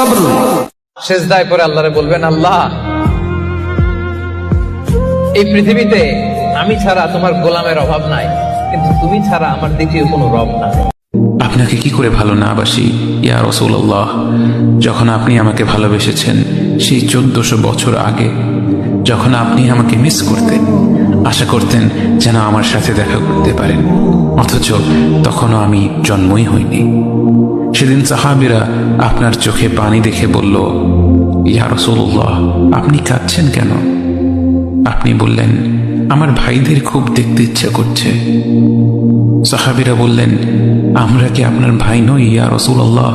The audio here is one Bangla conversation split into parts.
সবর। সেজদায় পরে আল্লাহরে বলবেন, আল্লাহ, এই পৃথিবীতে আমি ছাড়া তোমার গোলামের অভাব নাই, কিন্তু তুমি ছাড়া আমার দ্বিতীয় কোনো রব নাই। আপনাকে কি করে ভালো না বাসি, ইয়া রসুল্লাহ যখন আপনি আমাকে ভালোবেসেছেন, সেই চোদ্দশো বছর আগে, যখন আপনি আমাকে মিস করতেন আশা করতেন যেন আমার সাথে দেখা করতে পারেন। অথচ তখনও আমি জন্মই হইনি। সেদিন সাহাবিরা আপনার চোখে পানি দেখে বলল, ইয়া রসুল্লাহ আপনি কাঁদছেন কেন? আপনি বললেন, আমার ভাইদের খুব দেখতে ইচ্ছা করছে। সাহাবিরা বললেন, আমরা কি আপনার ভাই নই, ইয়া রসুল্লাহ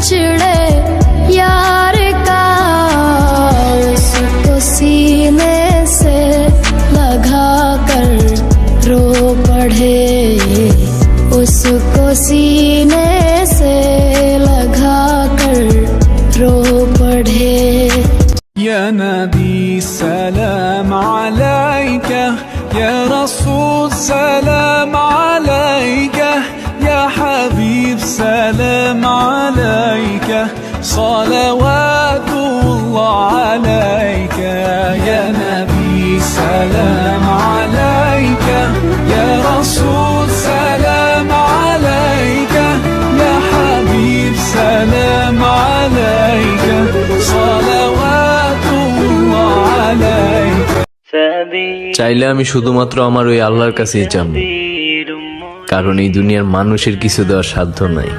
हमसे बिछड़े यार का उसको सीने से लगा कर रो पढ़े उसको सीने से लगा कर रो पढ़े يا نبي سلام عليك يا رسول سلام عليك يا حبيب سلام عليك صلوات الله عليك يا نبي سلام عليك يا رسول سلام عليك يا حبيب سلام عليك صلوات الله عليك চাইলে আমি শুধুমাত্র আমার ওই আল্লাহর কাছেই চাম কারণ এই দুনিয়ার মানুষের কিছু দেওয়ার সাধ্য নাই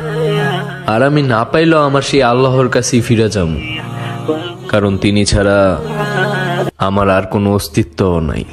আর আমি না পাইলেও আমার সেই আল্লাহর কাছেই ফিরে যাব। কারণ তিনি ছাড়া আমার আর কোনো অস্তিত্ব নাই।